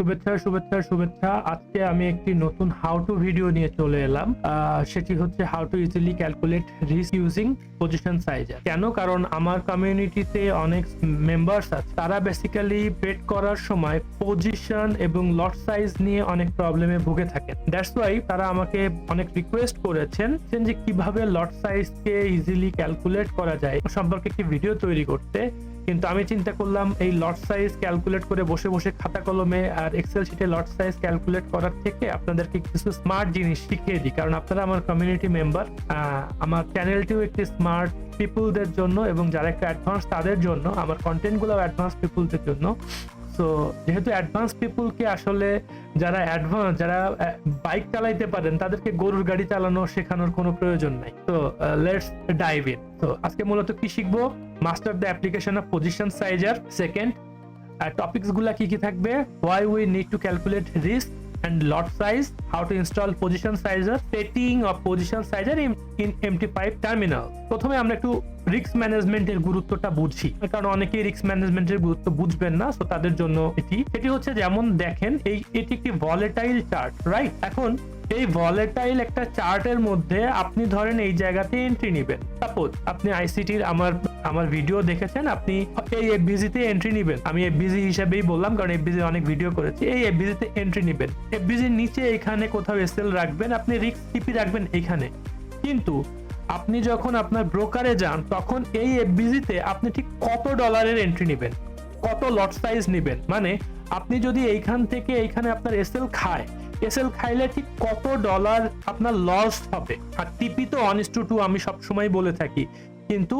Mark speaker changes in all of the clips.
Speaker 1: শুভেচ্ছা শুভেচ্ছা শুভেচ্ছা। আজকে আমি একটি নতুন হাউ টু ভিডিও নিয়ে চলে এলাম। সেটি হচ্ছে how to easily calculate risk using position sizer কেন? কারণ আমার কমিউনিটিতে অনেক মেম্বার্স আছে। তারা বেসিক্যালি বেট করার সময় পজিশন এবং লট সাইজ নিয়ে অনেক প্রবলেমে ভুগে থাকেন। দ্যাটস ওয়াই তারা আমাকে অনেক রিকোয়েস্ট করেছেন যে কীভাবে লট সাইজকে ইজিলি ক্যালকুলেট করা যায়। সম্পর্কে একটি ভিডিও তৈরি করতে। কিন্তু আমি চিন্তা করলাম এই লট সাইজ ক্যালকুলেট করে বসে বসে খাতা কলমে আর এক্সেল শিটে লট সাইজ ক্যালকুলেট করার থেকে আপনাদেরকে কিছু স্মার্ট জিনিস শিখিয়ে দিই। কারণ আপনারা আমার কমিউনিটি মেম্বার আমার চ্যানেলটিও একটি স্মার্ট পিপুলদের জন্য এবং যারা একটু অ্যাডভান্স তাদের জন্য, আমার কন্টেন্টগুলো অ্যাডভান্স পিপুলদের জন্য। সো যেহেতু অ্যাডভান্স পিপুলকে আসলে যারা অ্যাডভান্স যারা বাইক চালাইতে পারেন, তাদেরকে গরুর গাড়ি চালানো শেখানোর কোনো প্রয়োজন নাই। তো লেটস ডাইভ ইন তো, আজকে মূলত কি শিখব? Master the application of position sizer second টপিকসগুলা কি কি থাকবে? Why we need to calculate risk and lot size, how to install position sizer, setting of position sizer in, in MT5 terminal. প্রথমে আমরা একটু রিস্ক ম্যানেজমেন্টের গুরুত্বটা বুঝি কারণ অনেকেই রিস্ক ম্যানেজমেন্টের গুরুত্ব বুঝবেন না তো তাদের জন্য এটি। সেটি হচ্ছে যেমন দেখেন এই এটি একটি ভলেটাইল চার্ট রাইট এখন এই ভলেটাইল একটা চার্টের মধ্যে আপনি ধরেন এই জায়গাতে এন্ট্রি নেবেন। সাপোজ আপনি আইসিটির আমার আমার ভিডিও দেখেছেন, আপনি এই এফবিজি তে এন্ট্রি নেবেন। আমি এফবিজি হিসাবেই বললাম, কারণ এফবিজি অনেক ভিডিও করেছি। এই এফবিজি তে এন্ট্রি নেবেন। এফবিজির নিচে এখানে কোথাও এসএল রাখবেন, আপনি রিক্স টিপি রাখবেন এখানে। কিন্তু আপনি যখন আপনার ব্রোকারে যান, তখন এই এফবিজি তে আপনি ঠিক কত ডলারের এন্ট্রি নেবেন? কত লট সাইজ নেবেন? মানে আপনি যদি এইখান থেকে এইখানে আপনার এসএল খায় এসএল খাইলে ঠিক কত ডলার আপনার লস হবে? আর টিপি তো অনিস্ট টু আমি সবসময় বলে থাকি। কিন্তু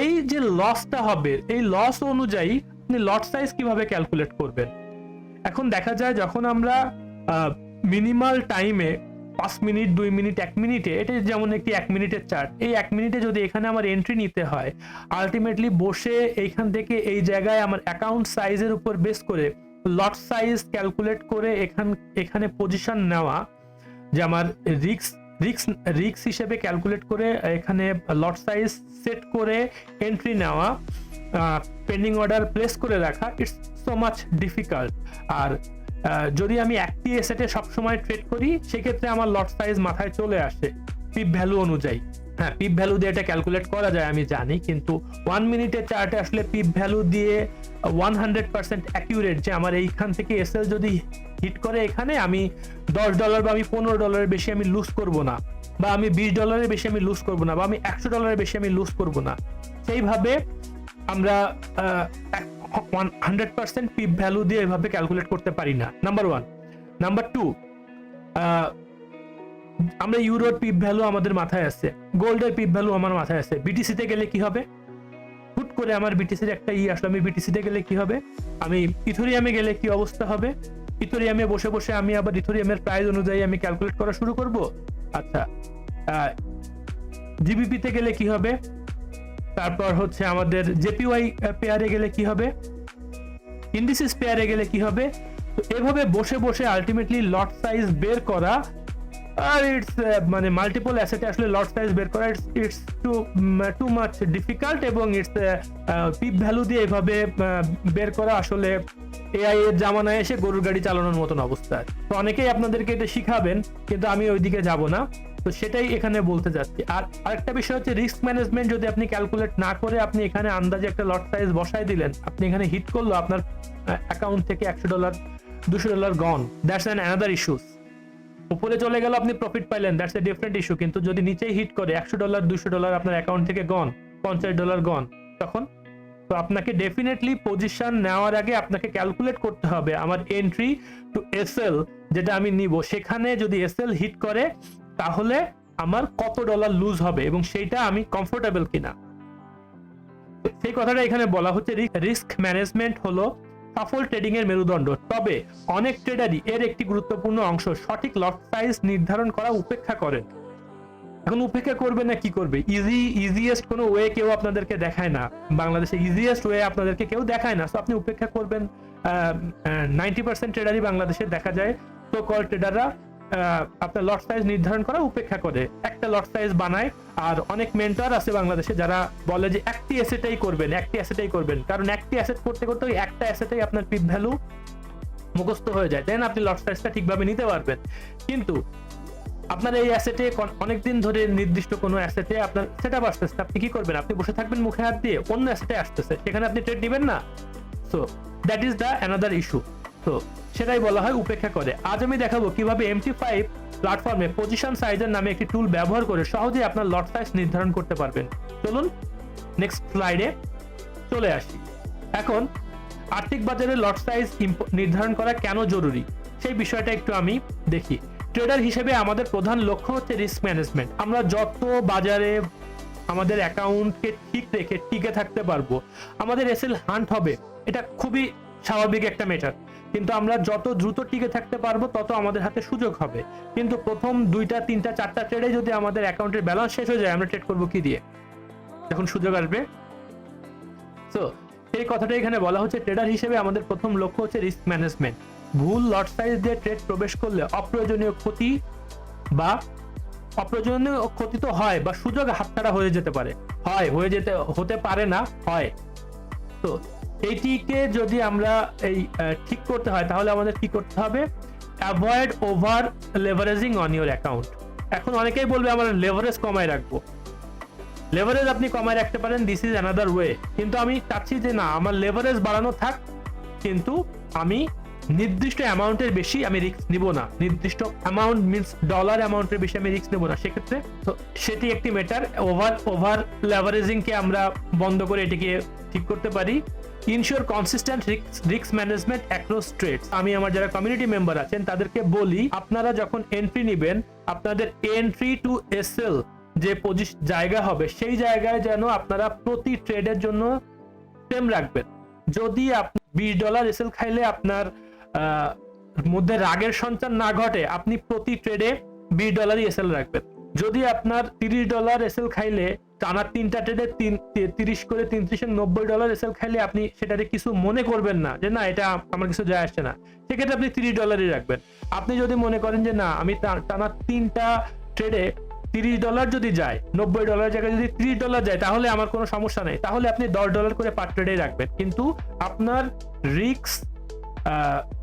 Speaker 1: এই যে লসটা হবে, এই লস অনুযায়ী আপনি লট সাইজ কীভাবে ক্যালকুলেট করবেন? এখন দেখা যায় যখন আমরা মিনিমাল টাইমে পাঁচ মিনিট, দুই মিনিট, এক মিনিটে, এটা যেমন একটি এক মিনিটের চার্ট এই এক মিনিটে যদি এখানে আমার এন্ট্রি নিতে হয় আলটিমেটলি বসে এইখান থেকে এই জায়গায় আমার অ্যাকাউন্ট সাইজের উপর বেস করে লট সাইজ ক্যালকুলেট করে এখান, এখানে পজিশন নেওয়া যে আমার রিক্স রিক্স রিক্স হিসেবে ক্যালকুলেট করে এখানে লট সাইজ সেট করে এন্ট্রি নেওয়া পেন্ডিং অর্ডার প্লেস করে রাখা ইটস সো মাচ ডিফিকাল্ট আর যদি আমি একটি এসেটে সবসময় ট্রেড করি, সেক্ষেত্রে আমার লট সাইজ মাথায় চলে আসে পিপ ভ্যালু অনুযায়ী। হ্যাঁ পিপ ভ্যালু দিয়ে এটা ক্যালকুলেট করা যায়, আমি জানি, কিন্তু ওয়ান মিনিটের চার্টে আসলে পিপ ভ্যালু দিয়ে ওয়ান হান্ড্রেড পার্সেন্ট অ্যাকিউরেট যে আমার এইখান থেকে এসএল যদি হিট করে এখানে, আমি দশ ডলার বা আমি পনেরো ডলারের বেশি আমি লুজ করব না, বা আমি বিশ ডলারের বেশি আমি লুজ করব না, বা আমি একশো ডলারের বেশি আমি লুজ করব না। সেইভাবে আমরা হান্ড্রেড পার্সেন্ট পিপ ভ্যালু দিয়ে এভাবে ক্যালকুলেট করতে পারি না নাম্বার ওয়ান নাম্বার টু আমরা ইউরোর পিপ ভ্যালু আমাদের মাথায় আছে গোল্ডের পিপ ভ্যালু আমার মাথায় আছে বিটিসিতে গেলে কি হবে? হুট করে আমার বিটিসির একটা ই আসলো। আমি বিটিসিতে গেলে কি হবে? আমি ইথোরিয়ামে গেলে কি অবস্থা হবে? ইথোরিয়ামে বসে বসে আমি আবার ইথোরিয়ামের প্রাইস অনুযায়ী আমি ক্যালকুলেট করা শুরু করব? আচ্ছা জিবিপিতে গেলে কি হবে? তারপর হচ্ছে আমাদের জেপিওয়াই পেয়ারে গেলে কি হবে? ইন্ডিসিস পেয়ারে গেলে কি হবে? এভাবে বসে বসে আলটিমেটলি লট সাইজ বের করা আর ইটস মানে মাল্টিপল অ্যাসেটে আসলে লট সাইজ বের করা it's it's too too much difficult এবং ইটস পিপ ভ্যালু দিয়ে এভাবে বের করা আসলে এআই এর জামানায় এসে গরুর গাড়ি চালানোর মতন অবস্থা। তো অনেকেই আপনাদেরকে এটা শিখাবেন, কিন্তু আমি ওইদিকে যাব না। তো সেটাই এখানে বলতে যাচ্ছি আর আরেকটা বিষয় হচ্ছে রিস্ক ম্যানেজমেন্ট যদি আপনি ক্যালকুলেট না করে আপনি এখানে আন্দাজে একটা লট সাইজ বসাই দিলেন, আপনি এখানে হিট করল, আপনার অ্যাকাউন্ট থেকে একশো ডলার দুশো dollar gone that's an another issues উপরে চলে গেল, আপনি প্রফিট পাইলেন। দ্যাটস এ ডিফারেন্ট ইস্যু কিন্তু যদি নিচেই হিট করে, একশো ডলার দুশো ডলার আপনার অ্যাকাউন্ট থেকে গন পঞ্চাশ ডলার গন তখন? তো আপনাকে ডেফিনেটলি পজিশন নেওয়ার আগে আপনাকে ক্যালকুলেট করতে হবে আমার এন্ট্রি টু এসএল যেটা আমি নিব। সেখানে যদি এসএল হিট করে, তাহলে আমার কত ডলার লুজ হবে এবং সেইটা আমি কমফোর্টেবল কিনা? সেই কথাটা এখানে বলা হচ্ছে রিস্ক ম্যানেজমেন্ট হলো সফল ট্রেডিং এর মেরুদণ্ড। তবে অনেক ট্রেডারই এর একটি গুরুত্বপূর্ণ অংশ সঠিক লট সাইজ নির্ধারণ করা উপেক্ষা করেন। এখন উপেক্ষা করবে না কি করবে? ইজি ইজিয়েস্ট কোনো ওয়ে কেউ আপনাদেরকে দেখায় না। বাংলাদেশে ইজিয়েস্ট ওয়ে আপনাদেরকে কেউ দেখায় না। তো আপনি উপেক্ষা করবেন নাইনটি পার্সেন্ট ট্রেডারই বাংলাদেশে দেখা যায়। তো কল ট্রেডাররা আপনার লট সাইজ নির্ধারণ করা উপেক্ষা করে। একটা লট সাইজ বানায়, আর অনেক মেন্টর আছে বাংলাদেশে যারা বলে যে একটি অ্যাসেটাই করবেন, একটি অ্যাসেটাই করবেন। কারণ একটি অ্যাসেট করতে করতে ওই একটা অ্যাসেটাই আপনার পিপ ভ্যালু মুখস্থ হয়ে যায়। দেন আপনি লট সাইজটা ঠিকভাবে নিতে পারবেন। কিন্তু আপনার এই অ্যাসেটে অনেকদিন ধরে নির্দিষ্ট কোনো অ্যাসেটে আপনার সেট আসতেছে। আপনি কি করবেন? আপনি বসে থাকবেন মুখে হাত দিয়ে, অন্য অ্যাসেটে আসতেছে। সেখানে আপনি ট্রেড নেবেন না। So that is the another issue তো সেটাই বলা হয়, উপেক্ষা করে। আজ আমি দেখাবো কীভাবে এমটি ফাইভ প্ল্যাটফর্মে পজিশন সাইজের নামে একটি টুল ব্যবহার করে সহজেই আপনার লট সাইজ নির্ধারণ করতে পারবেন। চলুন নেক্সট স্লাইডে চলে আসি। এখন, আর্থিক বাজারে লট সাইজ নির্ধারণ করা কেন জরুরি? সেই বিষয়টা একটু আমি দেখি। ট্রেডার হিসেবে আমাদের প্রধান লক্ষ্য হচ্ছে রিস্ক ম্যানেজমেন্ট আমরা যত বাজারে আমাদের অ্যাকাউন্টকে ঠিক রেখে টিকে থাকতে পারব, আমাদের এসএল হান্ট হবে। এটা খুবই স্বাভাবিক একটা মেটার কিন্তু আমরা যত দ্রুত টিকে থাকতে পারব, তত আমাদের হাতে সুযোগ হবে। কিন্তু প্রথম দুইটা, তিনটা, চারটা ট্রেডে যদি আমাদের অ্যাকাউন্টের ব্যালেন্স শেষ হয়ে যায়, আমরা ট্রেড করব কি দিয়ে? যখন সুযোগ আসবে? সো এই কথাটা এখানে বলা হচ্ছে ট্রেডার হিসেবে আমাদের প্রথম লক্ষ্য হচ্ছে রিস্ক ম্যানেজমেন্ট ভুল লট সাইজ দিয়ে ট্রেড প্রবেশ করলে অপ্রয়োজনীয় ক্ষতি বা অপ্রয়োজনীয় ক্ষতি তো হয় বা সুযোগ হাতছাড়া হয়ে যেতে পারে। হয়, হয়ে যেতে, হতে পারে না, হয়। তো এইটিকে যদি আমরা এই ঠিক করতে হয়, তাহলে আমাদের কি করতে হবে? Avoid over leveraging on your account এখন অনেকেই বলবে, আমরা লেভারেজ কমায় রাখব। লেভারেজ আপনি কমায় রাখতে পারেন দিস ইজ অ্যানাদার ওয়ে কিন্তু আমি চাচ্ছি যে, না, আমার লেভারেজ বাড়ানো থাক, কিন্তু আমি নির্দিষ্ট অ্যামাউন্টের বেশি আমি রিস্ক নিব না। নির্দিষ্ট অ্যামাউন্ট মিনস ডলার অ্যামাউন্টের বেশি আমি রিস্ক নেব না। সেক্ষেত্রে, তো সেটি একটি মেটার ওভার ওভার লেভারেজিংকে আমরা বন্ধ করে এটিকে ঠিক করতে পারি। Ensure consistent risk management across trades আমি আমার যারা কমিউনিটি মেম্বার আছেন, তাদেরকে বলি, আপনারা যখন এন্ট্রি নেবেন, আপনাদের এন্ট্রি টু এসএল যে পজিশন জায়গা হবে, সেই জায়গায় যেন আপনারা প্রতি ট্রেডের জন্য সেম রাখবেন। যদি আপনি বিশ ডলার এসএল খাইলে আপনার মধ্যে রাগের সঞ্চার না ঘটে, আপনি প্রতি ট্রেডে বিশ ডলারই এসএল রাখবেন। যদি আপনার তিরিশ ডলার এসএল খাইলে টানা তিনটা ট্রেডে তিন, তিরিশ করে তিন ত্রিশে নব্বই ডলার এসএল খাইলে আপনি সেটাতে কিছু মনে করবেন না যে না, এটা আমার কিছু যায় আসছে না। সেক্ষেত্রে আপনি তিরিশ ডলারই রাখবেন। আপনি যদি মনে করেন যে না, আমি টানা তিনটা ট্রেডে তিরিশ ডলার যদি যায়, নব্বই ডলার জায়গায় যদি তিরিশ ডলার যায়, তাহলে আমার কোনো সমস্যা নেই। তাহলে আপনি দশ ডলার করে পার ট্রেডে রাখবেন। কিন্তু আপনার রিক্স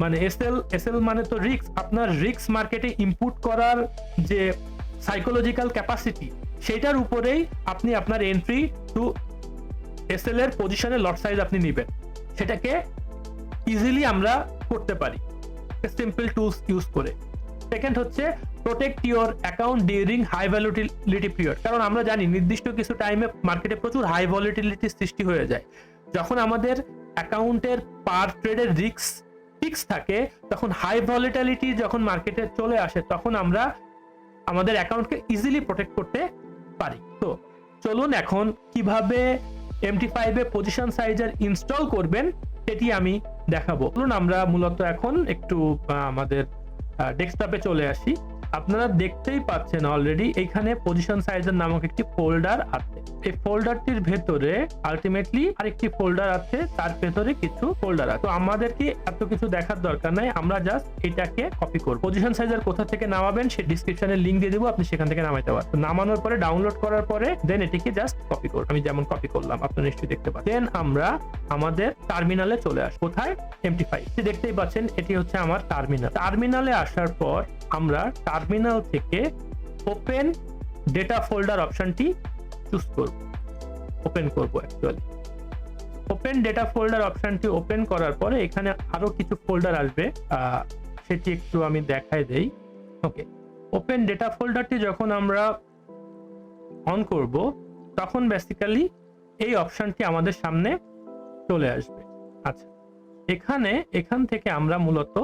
Speaker 1: মানে এসএল এসএল মানে তো রিক্স আপনার রিক্স মার্কেটে ইনপুট করার যে সাইকোলজিক্যাল ক্যাপাসিটি সেটার উপরেই আপনি আপনার এন্ট্রি টু এস এল এর পজিশনে লট সাইজ আপনি নেবেন। সেটাকে ইজিলি আমরা করতে পারি। সিম্পল টুলস ইউজ করে। সেকেন্ড হচ্ছে protect your account during high volatility period কারণ আমরা জানি নির্দিষ্ট কিছু টাইমে মার্কেটে প্রচুর হাই ভলিটিলিটি সৃষ্টি হয়ে যায়। যখন আমাদের অ্যাকাউন্টের পার ট্রেডের রিস্ক ফিক্স থাকে, তখন হাই ভলিটালিটি যখন মার্কেটে চলে আসে, তখন আমরা আমাদের অ্যাকাউন্টকে ইজিলি প্রোটেক্ট করতে পারি। তো চলুন এখন কীভাবে এম টি ফাইভে পজিশন সাইজার ইনস্টল করবেন সেটি আমি দেখাবো। চলুন আমরা মূলত এখন একটু আমাদের ডেস্কটপে চলে আসি। আপনারা দেখতেই পাচ্ছেন অলরেডি এখানে পজিশন সাইজার নামক একটি ফোল্ডার আছে। এই ফোল্ডারটির ভেতরে আলটিমেটলি আরেকটি ফোল্ডার আছে, তার ভেতরে কিছু ফোল্ডার আছে। তো আমাদেরকে এত কিছু দেখার দরকার নাই, আমরা জাস্ট এটাকে কপি করব। পজিশন সাইজার কোথা থেকে নামাবেন সে ডিসক্রিপশনে লিংক দিয়ে দেবো, আপনি সেখান থেকে নামাইতে পারেন তো নামানোর পরে ডাউনলোড করার পরে দেন এটিকে জাস্ট কপি করব। আমি যেমন কপি করলাম, আপনারা নিশ্চয়ই দেখতে পাচ্ছেন। দেন আমরা আমাদের টার্মিনালে চলে আসি কোথায়? এমটি ফাইভ দেখতেই পাচ্ছেন, এটি হচ্ছে আমার টার্মিনাল টার্মিনালে আসার পর আমরা টার্মিনাল থেকে ওপেন ডেটা ফোল্ডার অপশনটি চুজ করব। ওপেন করব অ্যাকচুয়ালি ওপেন ডেটা ফোল্ডার অপশনটি ওপেন করার পরে এখানে আরও কিছু ফোল্ডার আসবে সেটি একটু আমি দেখাই দেই। ওকে ওপেন ডেটা ফোল্ডারটি যখন আমরা অন করব, তখন বেসিক্যালি এই অপশনটি আমাদের সামনে চলে আসবে। আচ্ছা এখানে, এখান থেকে আমরা মূলত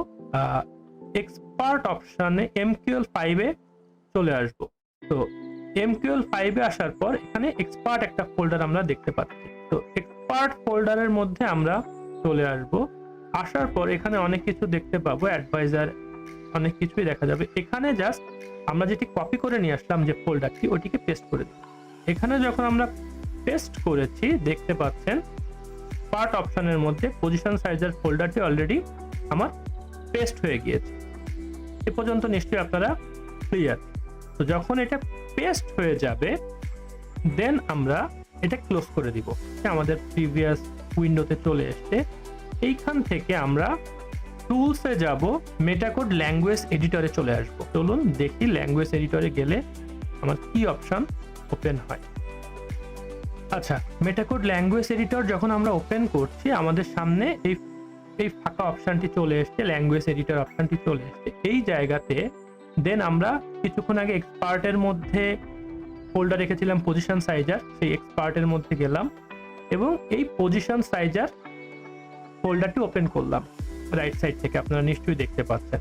Speaker 1: এক্সপার্ট অপশনে এমকিউএল ফাইভে চলে আসব। তো এমকিউএল ফাইভে আসার পর এখানে এক্সপার্ট একটা ফোল্ডার আমরা দেখতে পাচ্ছি। তো এক্সপার্ট ফোল্ডারের মধ্যে আমরা চলে আসব। আসার পর এখানে অনেক কিছু দেখতে পাবো অ্যাডভাইজার অনেক কিছুই দেখা যাবে। এখানে জাস্ট আমরা যেটি কপি করে নিয়ে আসলাম যে ফোল্ডারটি ওটিকে পেস্ট করে দিই এখানে যখন আমরা পেস্ট করেছি, দেখতে পাচ্ছেন পার্ট অপশানের মধ্যে পজিশন সাইজার ফোল্ডারটি অলরেডি আমার পেস্ট হয়ে গিয়েছে। এ পর্যন্ত নিশ্চয়ই আপনারা ক্লিয়ার তো যখন এটা পেস্ট হয়ে যাবে দেন আমরা এটা ক্লোজ করে দিব। আমাদের প্রিভিয়াস উইন্ডোতে চলে এসছে। এইখান থেকে আমরা টুলসে যাব মেটাকোড ল্যাঙ্গুয়েজ এডিটরে চলে আসব। চলুন দেখি ল্যাঙ্গুয়েজ এডিটরে গেলে আমার কি অপশন ওপেন হয়। আচ্ছা মেটাকোড ল্যাঙ্গুয়েজ এডিটর যখন আমরা ওপেন করছি, আমাদের সামনে এই এই ফাঁকা অপশনটি চলে এসছে ল্যাঙ্গুয়েজ এডিটর অপশনটি চলে এসছে। এই জায়গাতে দেন আমরা কিছুক্ষণ আগে এক্সপার্টের মধ্যে ফোল্ডার রেখেছিলাম পজিশন সাইজার সেই এক্সপার্টের মধ্যে গেলাম এবং এই পজিশন সাইজার ফোল্ডারটি ওপেন করলাম রাইট সাইড থেকে। আপনারা নিশ্চয়ই দেখতে পাচ্ছেন।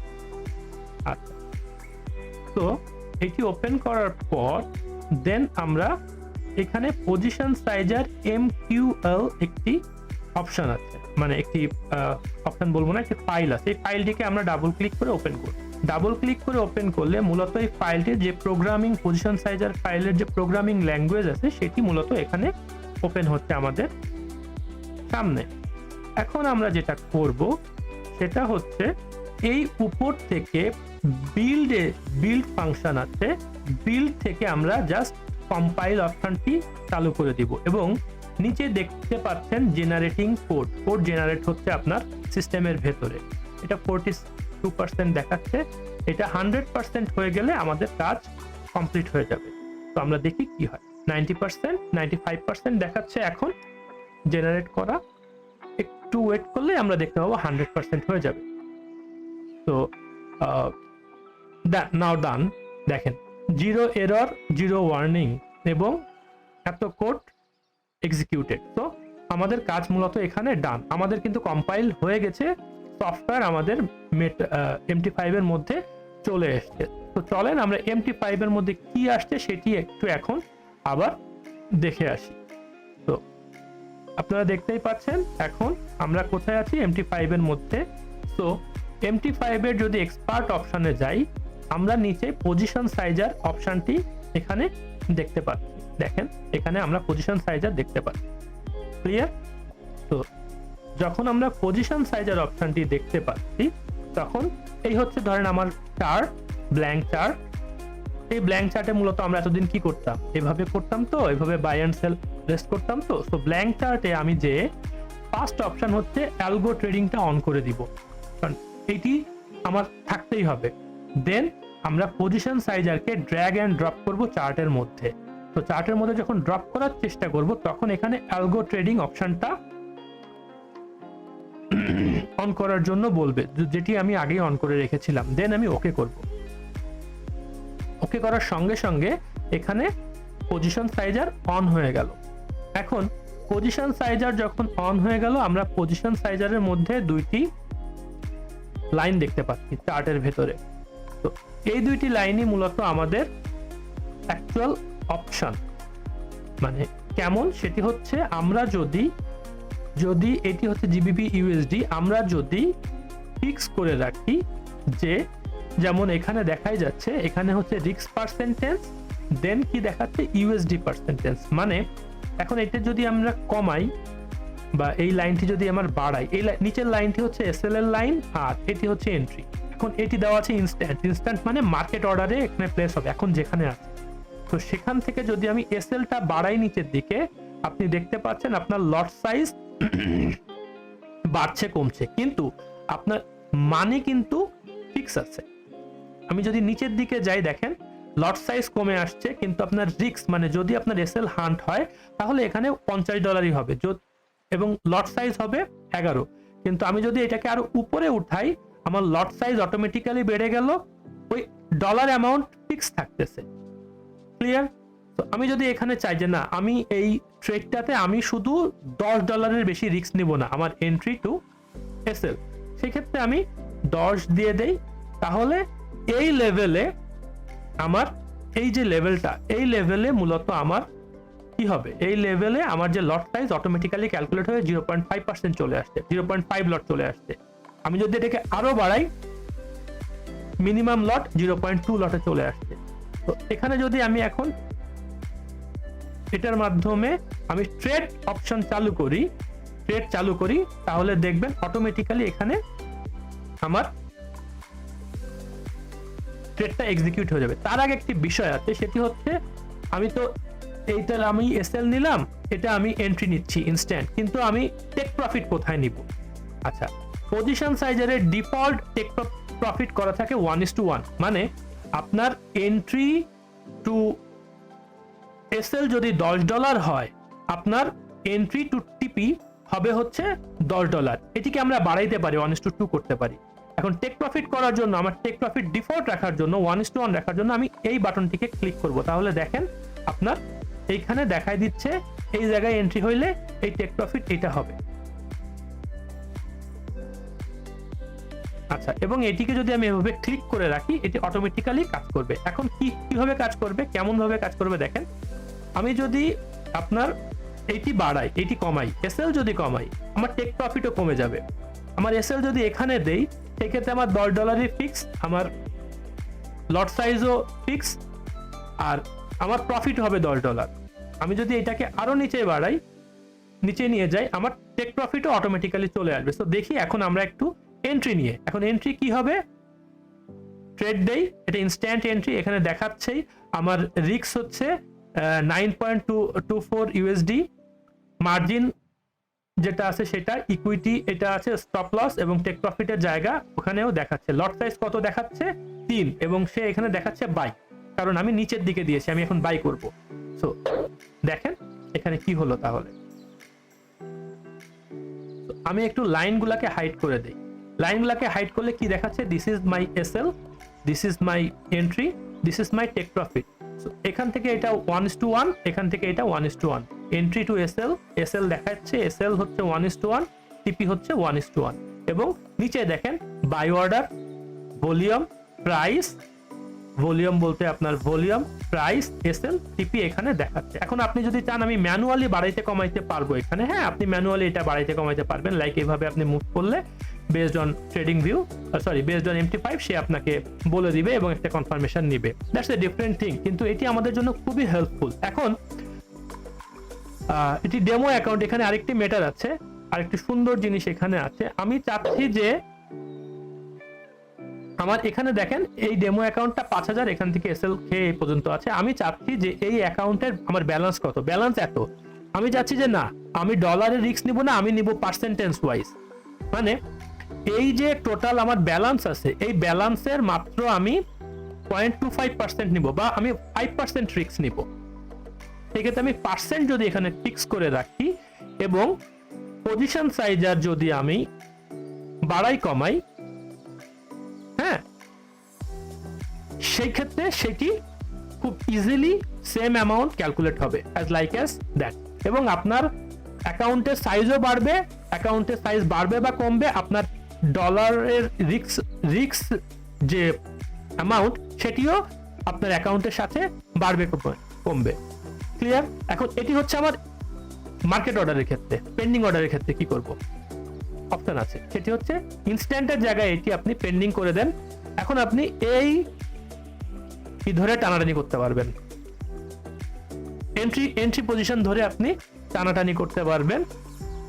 Speaker 1: আচ্ছা। তো এটি ওপেন করার পর দেন আমরা এখানে position sizer M Q L একটি অপশন আছে। মানে একটি অপশন বলব না, একটি ফাইল আছে। এই ফাইলটিকে আমরা ডাবল ক্লিক করে ওপেন করব ডাবল ক্লিক করে ওপেন করলে মূলত এই ফাইলটির যে প্রোগ্রামিং পজিশন সাইজার ফাইলের যে প্রোগ্রামিং ল্যাঙ্গুয়েজ আছে, সেটি মূলত এখানে ওপেন হচ্ছে আমাদের সামনে। এখন আমরা যেটা করব, সেটা হচ্ছে এই উপর থেকে বিল্ডে বিল্ড ফাংশন আছে বিল্ড থেকে আমরা জাস্ট কম্পাইল অপশনটি চালু করে দিব এবং নিচে দেখতে পাচ্ছেন জেনারেটিং কোড কোড জেনারেট হচ্ছে আপনার সিস্টেমের ভেতরে। এটা ফোরটি টু পার্সেন্ট দেখাচ্ছে। এটা হান্ড্রেড পার্সেন্ট হয়ে গেলে আমাদের কাজ কমপ্লিট হয়ে যাবে। তো আমরা দেখি কি হয়। Ninety percent ninety five percent দেখাচ্ছে এখন। জেনারেট করা। একটু ওয়েট করলে আমরা দেখতে পাবো হান্ড্রেড পার্সেন্ট হয়ে যাবে। তো নাও ডান দেখেন জিরো এরর জিরো ওয়ার্নিং এবং এত কোড এক্সিকিউটেড তো আমাদের কাজ মূলত এখানে ডান আমাদের কিন্তু কম্পাইল হয়ে গেছে সফটওয়্যার আমাদের মেট এমটি ফাইভের মধ্যে চলে এসছে। তো চলেন আমরা এমটি ফাইভের মধ্যে কি আসছে সেটি একটু এখন আবার দেখে আসি। তো আপনারা দেখতেই পাচ্ছেন, এখন আমরা কোথায় আছি? এমটি ফাইভের মধ্যে। তো এমটি ফাইভের যদি এক্সপার্ট অপশানে যাই, আমরা নিচে পজিশন সাইজার অপশনটি এখানে দেখতে পাচ্ছি। দেখেন, এখানে আমরা পজিশন সাইজার দেখতে পাচ্ছি। ক্লিয়ার তো যখন আমরা পজিশন সাইজার অপশনটি দেখতে পাচ্ছি, তখন এই হচ্ছে ধরেন আমার চার্ট ব্ল্যাঙ্ক চার্ট এই ব্ল্যাঙ্ক চার্টে মূলত আমরা এতদিন কি করতাম? এভাবে করতাম তো, এভাবে বাই অ্যান্ড সেল রেস্ট করতাম তো। সো ব্ল্যাঙ্ক চার্টে আমি যে ফার্স্ট অপশন হচ্ছে অ্যালগো ট্রেডিংটা অন করে দিব। কারণ এইটি আমার থাকতেই হবে। দেন আমরা পজিশন সাইজারকে ড্র্যাগ অ্যান্ড ড্রপ করব চার্টের মধ্যে। তো চার্টের মধ্যে যখন ড্রপ করার চেষ্টা করব, তখন এখানে অ্যালগো ট্রেডিং অপশনটা অন করার জন্য বলবে যেটি আমি আগেই অন করে রেখেছিলাম। দেন আমি ওকে করব। ওকে করার সঙ্গে সঙ্গে এখানে পজিশন সাইজার অন হয়ে গেল। এখন পজিশন সাইজার যখন অন হয়ে গেল, আমরা পজিশন সাইজারের মধ্যে দুইটি লাইন দেখতে পাচ্ছি চার্টের ভেতরে। তো এই দুইটি লাইনই মূলত আমাদের অ্যাকচুয়াল অপশন মানে কেমন? সেটি হচ্ছে আমরা যদি যদি এটি হচ্ছে জিবিপি ইউএসডি আমরা যদি ফিক্স করে রাখি যে, যেমন এখানে দেখাই যাচ্ছে, এখানে হচ্ছে রিক্স পার্সেন্টেজ দেন কি দেখাচ্ছে? ইউএসডি পার্সেন্টেজ মানে এখন এটা যদি আমরা কমাই বা এই লাইনটি যদি আমার বাড়াই, এই নিচের লাইনটি হচ্ছে এসএল এর লাইন আর এটি হচ্ছে এন্ট্রি এখন এটি দেওয়া আছে ইনস্ট্যান্ট ইনস্ট্যান্ট মানে মার্কেট অর্ডারে এখানে প্লেস হবে। এখন যেখানে আছে। তো সেখান থেকে যদি আমি এসএলটা বাড়াই নিচের দিকে, আপনি দেখতে পাচ্ছেন আপনার লট সাইজ বাড়ছে, কমছে। কিন্তু আপনার মানে কিন্তু ফিক্স আছে। আমি যদি নিচের দিকে যাই, দেখেন লট সাইজ কমে আসছে, কিন্তু আপনার রিক্স মানে যদি আপনার এসএল হান্ট হয়, তাহলে এখানে পঞ্চাশ ডলারই হবে। এবং লট সাইজ হবে এগারো। কিন্তু আমি যদি এটাকে আরও উপরে উঠাই, আমার লট সাইজ অটোমেটিক্যালি বেড়ে গেল, ওই ডলার অ্যামাউন্ট ফিক্স থাকতেছে। ক্লিয়ার তো আমি যদি এখানে চাই যে না, আমি এই ট্রেডটাতে আমি শুধু দশ ডলারের বেশি রিস্ক নিব না, আমার এন্ট্রি টু এসএল সেক্ষেত্রে আমি দশ দিয়ে দেই, তাহলে এই লেভেলে আমার, এই যে লেভেলটা এই লেভেলে মূলত আমার কি হবে? এই লেভেলে আমার যে লট সাইজ অটোমেটিক্যালি ক্যালকুলেট হয়ে জিরো পয়েন্ট ফাইভ পার্সেন্ট চলে আসছে জিরো পয়েন্ট ফাইভ লট চলে আসছে। আমি যদি এটাকে আরও বাড়াই minimum lot zero point two লটে চলে আসছে। তো এখানে যদি আমি এখন এটার মাধ্যমে আমি ট্রেড অপশন চালু করি ট্রেড চালু করি, তাহলে দেখবেন অটোমেটিক্যালি এখানে আমার ট্রেডটা এক্সিকিউট হয়ে যাবে। তার আগে একটি বিষয় আছে, সেটি হচ্ছে আমি তো এইটা আমি এসএল নিলাম, এটা আমি এন্ট্রি নিচ্ছি ইনস্ট্যান্ট কিন্তু আমি টেক প্রফিট কোথায় নিব? আচ্ছা পজিশন সাইজারের ডিফল্ট টেক প্রফিট করা থাকে ওয়ান ইস টু ওয়ান মানে আপনার এন্ট্রি টু এসএল যদি দশ ডলার হয়, আপনার এন্ট্রি টু টিপি হবে হচ্ছে দশ ডলার এটিকে আমরা বাড়াইতে পারি ওয়ান টু টু করতে পারি। এখন টেক প্রফিট করার জন্য, আমার টেক প্রফিট ডিফল্ট রাখার জন্য ওয়ান টু ওয়ান রাখার জন্য আমি এই বাটনটিকে ক্লিক করব। তাহলে দেখেন, আপনার এইখানে দেখাই দিচ্ছে, এই জায়গায় এন্ট্রি হইলে এই টেক প্রফিট এটা হবে। আচ্ছা এবং এটিকে যদি আমি এভাবে ক্লিক করে রাখি, এটি অটোমেটিক্যালি কাজ করবে। এখন কি, কীভাবে কাজ করবে কেমন ভাবে কাজ করবে দেখেন। আমি যদি আপনার এইটি বাড়াই, এটি কমাই এসএল যদি কমাই, আমার টেক প্রফিটও কমে যাবে। আমার এসএল যদি এখানে দেই, সেক্ষেত্রে আমার দশ ডলারই ফিক্স আমার লট সাইজও ফিক্স আর আমার প্রফিট হবে দশ ডলার আমি যদি এটাকে আরও নিচে বাড়াই, নিচে নিয়ে যাই, আমার টেক প্রফিটও অটোমেটিক্যালি চলে আসবে। তো দেখি এখন আমরা একটু এন্ট্রি নিয়ে। এখন এন্ট্রি কি হবে? ট্রেড দেই। এটা ইনস্ট্যান্ট এন্ট্রি এখানে দেখাচ্ছেই। আমার রিক্স হচ্ছে nine point two two four USD margin যেটা আছে সেটা ইকুইটি এটা আছে স্টপ লস এবং টেক প্রফিটের জায়গা ওখানেও দেখাচ্ছে। লট সাইজ কত দেখাচ্ছে? তিন। এবং সে এখানে দেখাচ্ছে বাই কারণ আমি নিচের দিকে দিয়েছি, আমি এখন বাই করব। সো দেখেন এখানে কি হলো তাহলে। আমি একটু লাইনগুলোকে হাইড করে দেই। লাইনগুলোকে হাইড করলে কি দেখাচ্ছে? This is my SL this is my entry this is my take profit এখান থেকে এটা ওয়ান ইস টু ওয়ান এখান থেকে এটা one is to one entry to SL SL দেখাচ্ছে এসএল হচ্ছে one is to one TP হচ্ছে one is to one এবং নিচে দেখেন buy order volume price volume বলতে আপনার ভলিউম প্রাইস এসএল টিপি এখানে দেখাচ্ছে। এখন আপনি যদি চান আমি ম্যানুয়ালি বাড়াইতে কমাইতে পারব এখানে হ্যাঁ আপনি ম্যানুয়ালি এটা বাড়াইতে কমাইতে পারবেন লাইক এইভাবে আপনি মুভ করলে। Based on TradingView sorry based on MT five সে আপনাকে বলে দিবে এবং একটা কনফার্মেশন নিবে। দ্যাটস এ ডিফারেন্ট থিং কিন্তু এটি আমাদের জন্য খুবই হেল্পফুল এখন এটি ডেমো অ্যাকাউন্ট এখানে আরেকটি মেটার আছে, আরেকটি সুন্দর জিনিস এখানে আছে। আমি চাচ্ছি যে আমার এখানে দেখেন, এই ডেমো অ্যাকাউন্টটা পাঁচ হাজার, এখান থেকে এসএল খেয়ে এই পর্যন্ত আছে। আমি চাচ্ছি যে এই অ্যাকাউন্টের আমার ব্যালেন্স কত? ব্যালেন্স এত। আমি চাচ্ছি যে না, আমি ডলারের রিস্ক নিব না, আমি নিব পার্সেন্টেজ ওয়াইজ মানে এই যে টোটাল আমার ব্যালেন্স আছে, এই ব্যালেন্সের মাত্র আমি পয়েন্ট টু ফাইভ পার্সেন্ট নিব বা আমি ফাইভ পার্সেন্ট রিস্ক নিব। সেক্ষেত্রে আমি পার্সেন্ট যদি এখানে ফিক্স করে রাখি এবং পজিশন সাইজার যদি আমি বাড়াই, কমাই হ্যাঁ সেই ক্ষেত্রে সেটি খুব ইজিলি সেম অ্যামাউন্ট ক্যালকুলেট হবে অ্যাজ লাইক অ্যাজ দ্যাট এবং আপনার অ্যাকাউন্টের সাইজও বাড়বে অ্যাকাউন্টের সাইজ বাড়বে বা কমবে, আপনার ডলারের রিক্স রিক্স যে অ্যামাউন্ট সেটিও আপনার অ্যাকাউন্টের সাথে বাড়বে কমবে- ক্লিয়ার এখন এটি হচ্ছে আমার মার্কেট অর্ডারের ক্ষেত্রে পেন্ডিং অর্ডারের ক্ষেত্রে কি করব? অপশন আছে। সেটি হচ্ছে ইনস্ট্যান্টের জায়গায় এটি আপনি পেন্ডিং করে দেন। এখন আপনি এই কি ধরে টানাটানি করতে পারবেন? এন্ট্রি এন্ট্রি পজিশন ধরে আপনি টানাটানি করতে পারবেন।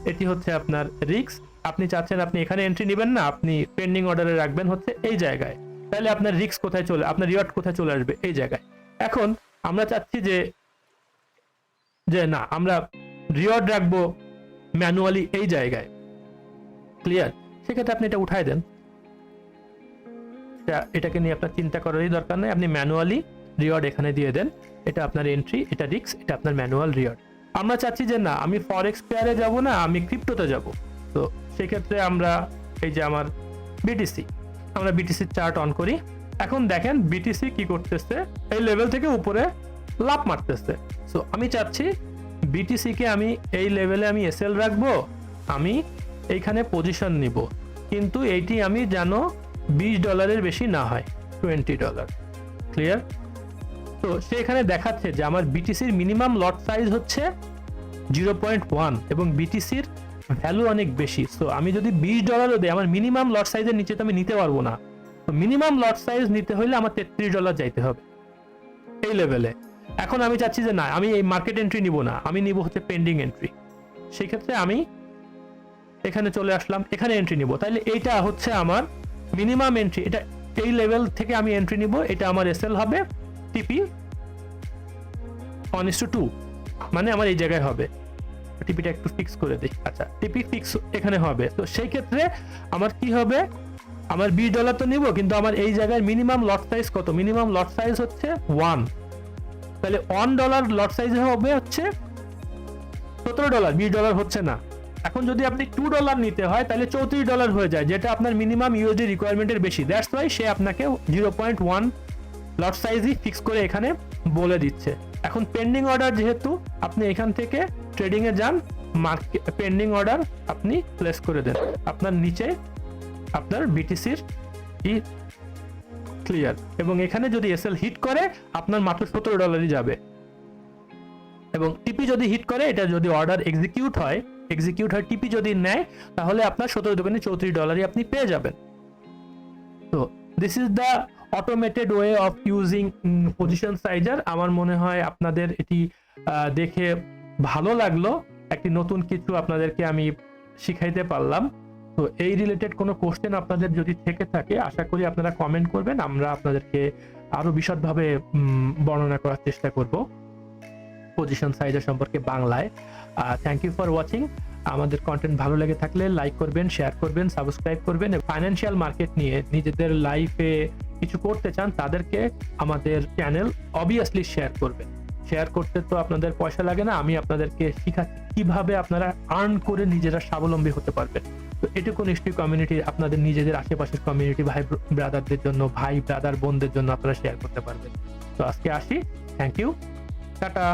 Speaker 1: এটি হচ্ছে আপনার রিক্স আপনি চাচ্ছেন আপনি এখানে এন্ট্রি নেবেন না, আপনি পেন্ডিং অর্ডারে রাখবেন হচ্ছে এই জায়গায়। তাহলে আপনার রিক্স কোথায় চলে, আপনার রিওয়ার্ড কোথায় চলে আসবে এই জায়গায়। এখন আমরা চাচ্ছি যে যে না, আমরা রিওয়ার্ড রাখব ম্যানুয়ালি এই জায়গায়। ক্লিয়ার সেক্ষেত্রে আপনি এটা উঠাই দেন। এটা- এটাকে নিয়ে আপনার চিন্তা করারই দরকার নেই, আপনি ম্যানুয়ালি রিওয়ার্ড এখানে দিয়ে দেন। এটা আপনার এন্ট্রি এটা রিক্স এটা আপনার ম্যানুয়াল রিওয়ার্ড আমরা চাচ্ছি যে না, আমি ফরেক্স পেয়ারে যাব না, আমি ক্রিপ্টোতে যাব। তো সেক্ষেত্রে আমরা এই যে আমার বিটিসি আমরা বিটিসির চার্ট অন করি। এখন দেখেন বিটিসি কি করতেছে, এই লেভেল থেকে উপরে লাভ মারতেছে। সো আমি চাচ্ছি বিটিসি কে আমি এই লেভেলে আমি এসএল রাখব, আমি এইখানে পজিশন নিব। কিন্তু এইটি আমি যেন বিশ ডলারের বেশি না হয় টোয়েন্টি ডলার ক্লিয়ার তো সে এখানে দেখাচ্ছে যে আমার বিটিসির মিনিমাম লট সাইজ হচ্ছে জিরো পয়েন্ট ওয়ান এবং বিটিসির ভ্যালু অনেক বেশি। সো আমি যদি বিশ ডলারও দিই, আমার মিনিমাম লট সাইজের নিচে তো আমি নিতে পারব না। তো মিনিমাম লট সাইজ নিতে হলে আমার তেত্রিশ ডলার যাইতে হবে। এই লেভেলে এখন আমি চাচ্ছি যে না, আমি এই মার্কেট এন্ট্রি নিব না, আমি নিব হচ্ছে পেন্ডিং এন্ট্রি সেই ক্ষেত্রে আমি এখানে চলে আসলাম, এখানে এন্ট্রি নিব। তাহলে এইটা হচ্ছে আমার মিনিমাম এন্ট্রি এটা এই লেভেল থেকে আমি এন্ট্রি নিব, এটা আমার এসএল হবে TP one is to two মানে আমার এই জায়গায় হবে। টিপিটা একটু ফিক্স করে দিই। আচ্ছা টিপি ফিক্স এখানে হবে। তো সেই ক্ষেত্রে আমার কি হবে? আমার বিশ ডলার তো নিব, কিন্তু আমার এই জায়গায় মিনিমাম লট সাইজ কত? মিনিমাম লট সাইজ হচ্ছে ওয়ান তাহলে ওয়ান ডলার লট সাইজ হবে হচ্ছে সতেরো ডলার বিশ ডলার হচ্ছে না। এখন যদি আপনি টু ডলার নিতে হয়, তাহলে চৌত্রিশ ডলার হয়ে যায়, যেটা আপনার মিনিমাম ইউএসডি রিকোয়ারমেন্টের বেশি। দ্যাটস ওয়াই সে আপনাকে জিরো পয়েন্ট ওয়ান লট সাইজই ফিক্স করে এখানে বলে দিচ্ছে। এখন পেন্ডিং অর্ডার যেহেতু, আপনি এখান থেকে ট্রেডিং এ যান পেন্ডিং অর্ডার আপনি প্লেস করে দেন। আপনার নিচে আপনার বিটিসির ই ক্লিয়ার এবং এখানে যদি এসএল হিট করে, আপনার মাত্র সতেরো ডলারই যাবে। এবং টিপি যদি হিট করে, এটা যদি অর্ডার এক্সিকিউট হয় এক্সিকিউট হয় টিপি যদি নেয়, তাহলে আপনার সতেরো দোকানে চৌত্রিশ ডলারই আপনি পেয়ে যাবেন। তো this is the automated way of using position sizer আমার মনে হয় আপনাদের এটি দেখে ভালো লাগল, একটি নতুন কিছু আপনাদেরকে আমি শিখাইতে পারলাম। তো এই রিলেটেড কোনো কোশ্চেন আপনাদের যদি থেকে থাকে, আশা করি আপনারা কমেন্ট করবেন, আমরা আপনাদেরকে আরও বিশদভাবে বর্ণনা করার চেষ্টা করব। পজিশন সাইজার সম্পর্কে বাংলায়। থ্যাংক ইউ ফর ওয়াচিং আমাদের কন্টেন্ট ভালো লেগে থাকলে লাইক করবেন শেয়ার করবেন সাবস্ক্রাইব করবেন ফাইন্যান্সিয়াল মার্কেট নিয়ে নিজেদের লাইফে কিছু করতে চান, তাদেরকে আমাদের চ্যানেল অবভিয়াসলি শেয়ার করবেন। শেয়ার করতে তো আপনাদের পয়সা লাগে না, আমি আপনাদেরকে শিখাচ্ছি কীভাবে আপনারা আর্ন করে নিজেরা স্বাবলম্বী হতে পারবেন। তো এটুকু নিশ্চয়ই কমিউনিটি আপনাদের নিজেদের আশেপাশের কমিউনিটি ভাই ব্রাদারদের জন্য, ভাই ব্রাদার বোনদের জন্য আপনারা শেয়ার করতে পারবেন। তো আজকে আসি থ্যাংক ইউ টাটা।